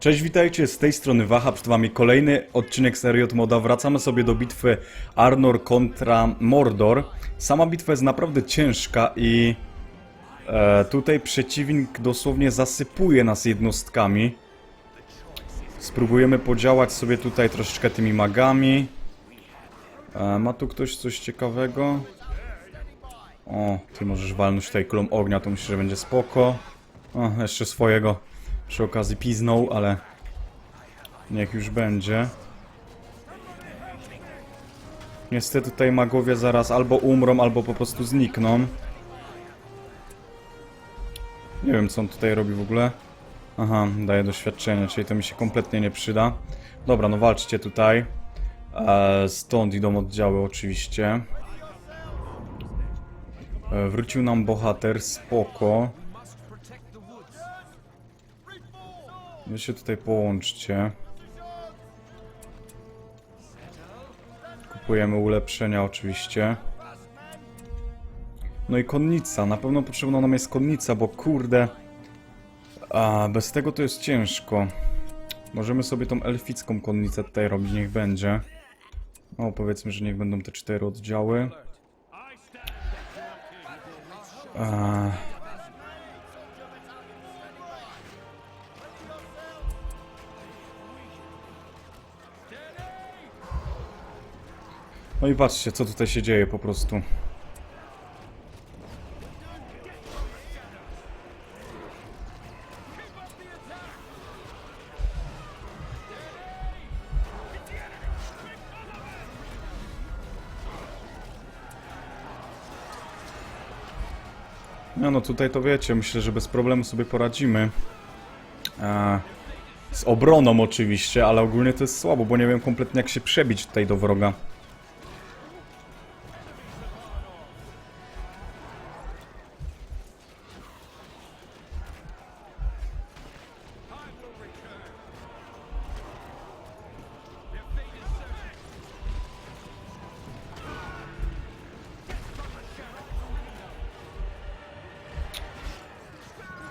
Cześć, witajcie, z tej strony Waha, przed wami kolejny odcinek serii od moda. Wracamy sobie do bitwy Arnor kontra Mordor. Sama bitwa jest naprawdę ciężka i e, tutaj przeciwnik dosłownie zasypuje nas jednostkami. Spróbujemy podziałać sobie tutaj troszeczkę tymi magami. E, ma tu ktoś coś ciekawego? O, ty możesz walnąć tutaj kulą ognia, to myślę, że będzie spoko. O, jeszcze swojego przy okazji piznął, ale niech już będzie. Niestety tutaj magowie zaraz albo umrą, albo po prostu znikną. Nie wiem, co on tutaj robi w ogóle. Aha, daje doświadczenie, czyli to mi się kompletnie nie przyda. Dobra, no walczcie tutaj. E, stąd idą oddziały oczywiście. E, wrócił nam bohater, spoko. Wy się tutaj połączcie. Kupujemy ulepszenia oczywiście. No i konnica. Na pewno potrzebna nam jest konnica, bo kurde... A, bez tego to jest ciężko. Możemy sobie tą elficką konnicę tutaj robić, niech będzie. O, powiedzmy, że niech będą te cztery oddziały. A... No i patrzcie, co tutaj się dzieje po prostu. No, no tutaj to wiecie, myślę, że bez problemu sobie poradzimy. E, z obroną oczywiście, ale ogólnie to jest słabo, bo nie wiem kompletnie jak się przebić tutaj do wroga.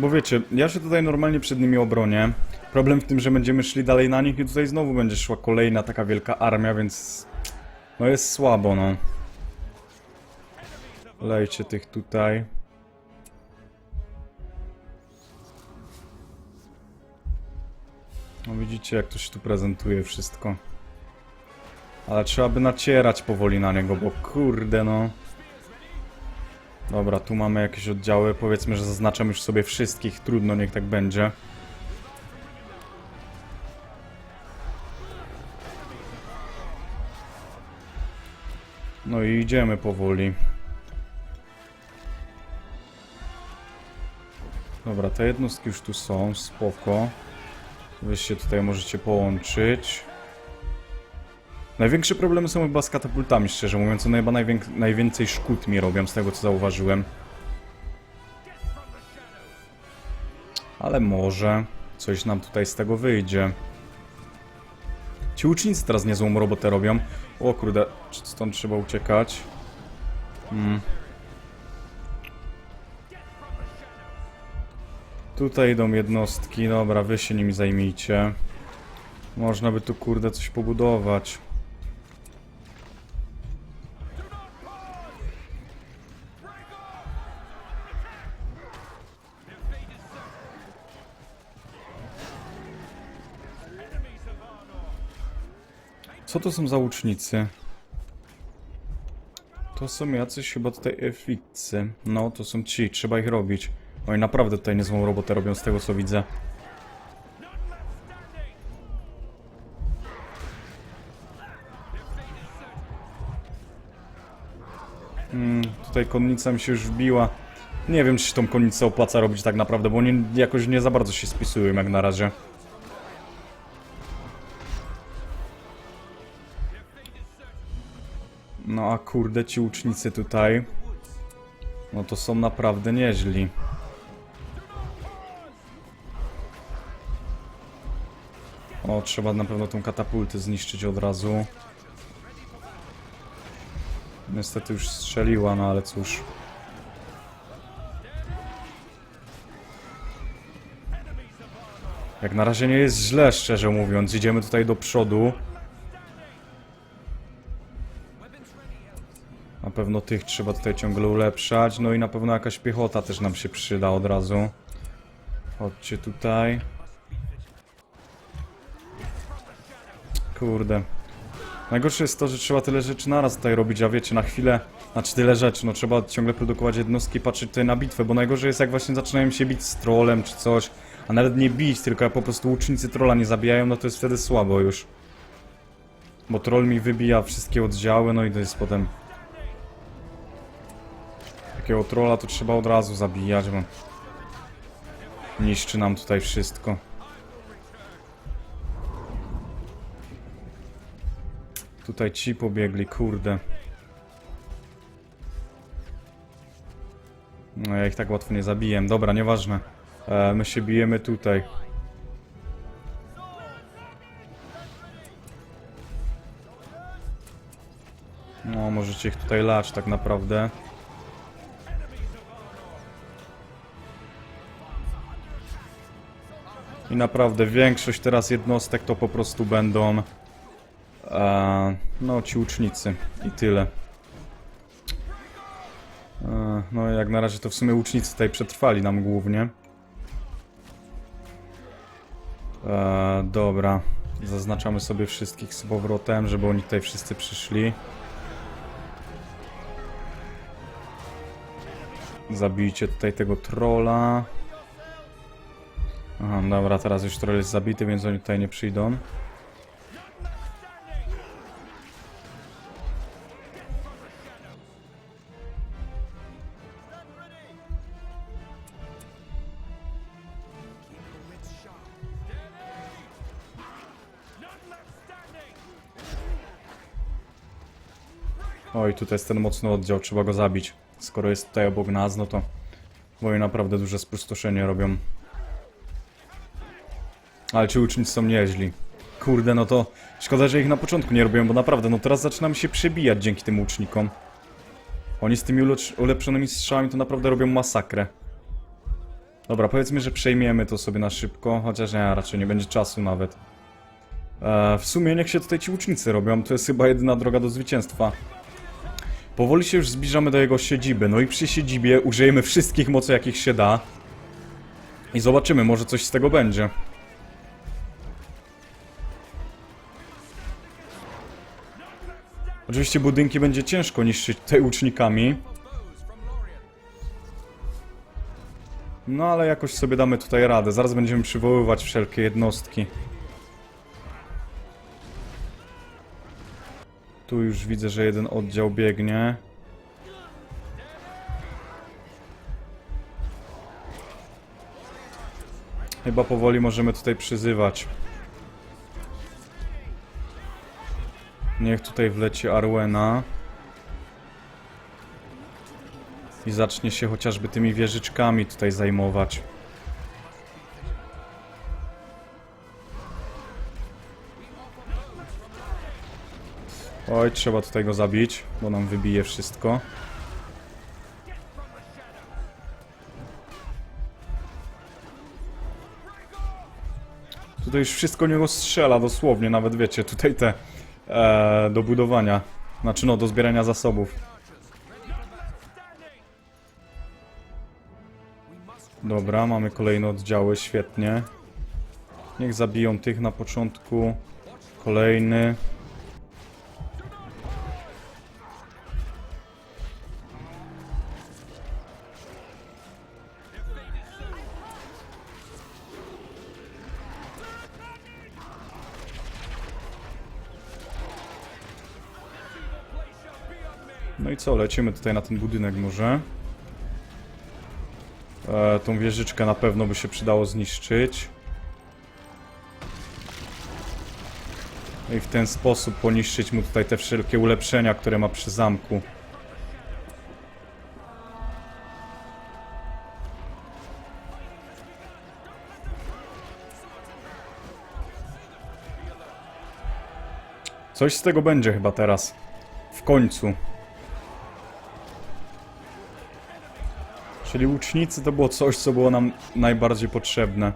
Bo wiecie, ja się tutaj normalnie przed nimi obronię. Problem w tym, że będziemy szli dalej na nich i tutaj znowu będzie szła kolejna taka wielka armia, więc... No jest słabo, no. Lejcie tych tutaj. No widzicie, jak to się tu prezentuje wszystko. Ale trzeba by nacierać powoli na niego, bo kurde, no... Dobra, tu mamy jakieś oddziały. Powiedzmy, że zaznaczam już sobie wszystkich. Trudno, niech tak będzie. No i idziemy powoli. Dobra, te jednostki już tu są, spoko. Wy się tutaj możecie połączyć. Największe problemy są chyba z katapultami, szczerze mówiąc. One chyba najwięcej szkód mi robią, z tego co zauważyłem. Ale może coś nam tutaj z tego wyjdzie. Ci łucznicy teraz niezłą robotę robią. O kurde, stąd trzeba uciekać. Hmm. Tutaj idą jednostki, dobra, wy się nimi zajmijcie. Można by tu kurde coś pobudować. Co to są za łucznicy? To są jacyś chyba tutaj elficy. No, to są ci, trzeba ich robić. Oni naprawdę tutaj niezłą robotę robią z tego co widzę. Mm, tutaj konnica mi się już wbiła. Nie wiem, czy się tą konnicę opłaca robić tak naprawdę, bo oni jakoś nie za bardzo się spisują jak na razie. No a kurde, ci łucznicy tutaj... No to są naprawdę nieźli. O, trzeba na pewno tą katapultę zniszczyć od razu. Niestety już strzeliła, no ale cóż. Jak na razie nie jest źle, szczerze mówiąc. Idziemy tutaj do przodu. Na pewno tych trzeba tutaj ciągle ulepszać. No i na pewno jakaś piechota też nam się przyda od razu. Chodźcie tutaj. Kurde. Najgorsze jest to, że trzeba tyle rzeczy naraz tutaj robić, a wiecie, na chwilę, znaczy tyle rzeczy, no trzeba ciągle produkować jednostki patrzeć tutaj na bitwę, bo najgorzej jest jak właśnie zaczynają się bić z trolem czy coś, a nawet nie bić, tylko jak po prostu łucznicy trolla nie zabijają, no to jest wtedy słabo już. Bo troll mi wybija wszystkie oddziały, no i to jest potem... Takiego trolla to trzeba od razu zabijać, bo... Niszczy nam tutaj wszystko. Tutaj ci pobiegli, kurde. No ja ich tak łatwo nie zabiję. Dobra, nieważne. E, my się bijemy tutaj. No, możecie ich tutaj lać tak naprawdę. I naprawdę większość teraz jednostek to po prostu będą e, no ci łucznicy i tyle. E, no jak na razie to w sumie łucznicy tutaj przetrwali nam głównie. E, dobra, zaznaczamy sobie wszystkich z powrotem, żeby oni tutaj wszyscy przyszli. Zabijcie tutaj tego trolla. Aha, dobra, teraz już troll jest zabity, więc oni tutaj nie przyjdą. Oj, tutaj jest ten mocny oddział, trzeba go zabić. Skoro jest tutaj obok nas, no to... Bo oni naprawdę duże spustoszenie robią. Ale ci ucznicy są nieźli. Kurde, no to... Szkoda, że ich na początku nie robiłem, bo naprawdę, no teraz zaczynam się przebijać dzięki tym łucznikom. Oni z tymi ulepszonymi strzałami to naprawdę robią masakrę. Dobra, powiedzmy, że przejmiemy to sobie na szybko, chociaż nie, raczej nie będzie czasu nawet. E, w sumie niech się tutaj ci łucznicy robią, to jest chyba jedyna droga do zwycięstwa. Powoli się już zbliżamy do jego siedziby, no i przy siedzibie użyjemy wszystkich mocy jakich się da. I zobaczymy, może coś z tego będzie. Oczywiście budynki będzie ciężko niszczyć tutaj łucznikami. No ale jakoś sobie damy tutaj radę. Zaraz będziemy przywoływać wszelkie jednostki. Tu już widzę, że jeden oddział biegnie. Chyba powoli możemy tutaj przyzywać. Niech tutaj wleci Arwena. I zacznie się chociażby tymi wieżyczkami tutaj zajmować. Oj, trzeba tutaj go zabić, bo nam wybije wszystko. Tutaj już wszystko niego strzela, dosłownie, nawet wiecie, tutaj te e, do budowania. Znaczy no, do zbierania zasobów. Dobra, mamy kolejne oddziały, świetnie. Niech zabiją tych na początku. Kolejny. No i co, lecimy tutaj na ten budynek może. E, tą wieżyczkę na pewno by się przydało zniszczyć. No I w ten sposób poniszczyć mu tutaj te wszelkie ulepszenia, które ma przy zamku. Coś z tego będzie chyba teraz. W końcu. Czyli łucznicy to było coś, co było nam najbardziej potrzebne.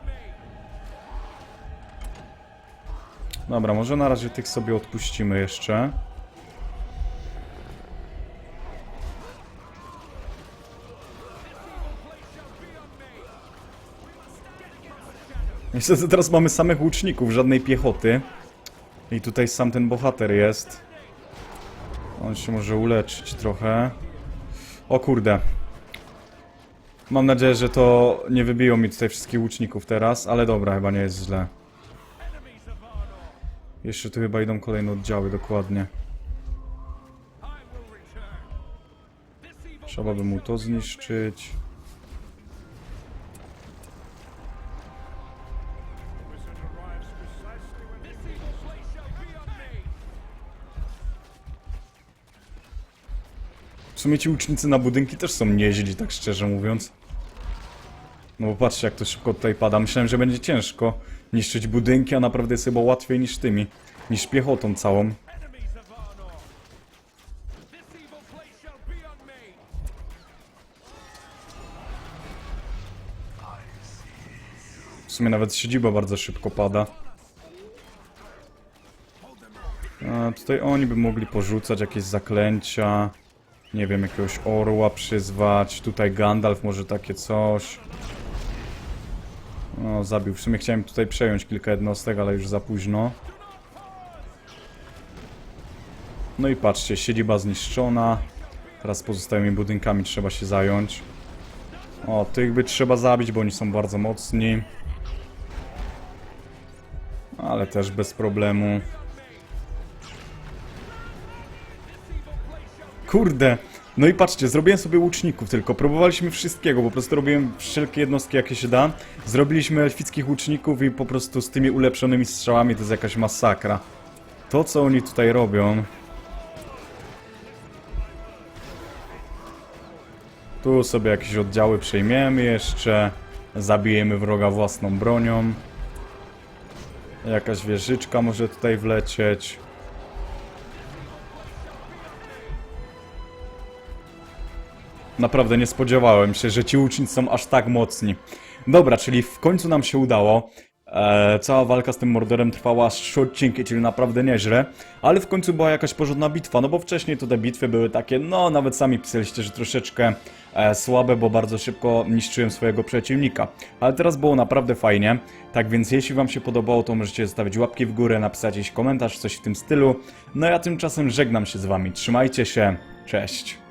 Dobra, może na razie tych sobie odpuścimy jeszcze. Niestety teraz mamy samych łuczników, żadnej piechoty. I tutaj sam ten bohater jest. On się może uleczyć trochę. O kurde. Mam nadzieję, że to nie wybiją mi tutaj wszystkich łuczników teraz, ale dobra, chyba nie jest źle. Jeszcze tu chyba idą kolejne oddziały, dokładnie. Trzeba by mu to zniszczyć. W sumie ci łucznicy na budynki też są nieźli, tak szczerze mówiąc. No bo patrzcie jak to szybko tutaj pada. Myślałem, że będzie ciężko niszczyć budynki, a naprawdę jest chyba łatwiej niż tymi. Niż piechotą całą. W sumie nawet siedziba bardzo szybko pada. A tutaj oni by mogli porzucać jakieś zaklęcia. Nie wiem, jakiegoś orła przyzwać. Tutaj Gandalf może takie coś. O, zabił. W sumie chciałem tutaj przejąć kilka jednostek, ale już za późno. No i patrzcie, siedziba zniszczona. Teraz pozostałymi budynkami trzeba się zająć. O, tych by trzeba zabić, bo oni są bardzo mocni. Ale też bez problemu. Kurde. No i patrzcie, zrobiłem sobie łuczników tylko. Próbowaliśmy wszystkiego, po prostu robiłem wszelkie jednostki jakie się da. Zrobiliśmy elfickich łuczników i po prostu z tymi ulepszonymi strzałami to jest jakaś masakra. To co oni tutaj robią... Tu sobie jakieś oddziały przejmiemy jeszcze. Zabijemy wroga własną bronią. Jakaś wieżyczka może tutaj wlecieć. Naprawdę nie spodziewałem się, że ci łucznicy są aż tak mocni. Dobra, czyli w końcu nam się udało. E, cała walka z tym Mordorem trwała aż odcinki, czyli naprawdę nieźle. Ale w końcu była jakaś porządna bitwa, no bo wcześniej to te bitwy były takie, no nawet sami pisaliście, że troszeczkę e, słabe, bo bardzo szybko niszczyłem swojego przeciwnika. Ale teraz było naprawdę fajnie. Tak więc jeśli wam się podobało, to możecie zostawić łapki w górę, napisać jakiś komentarz, coś w tym stylu. No ja tymczasem żegnam się z wami. Trzymajcie się, cześć.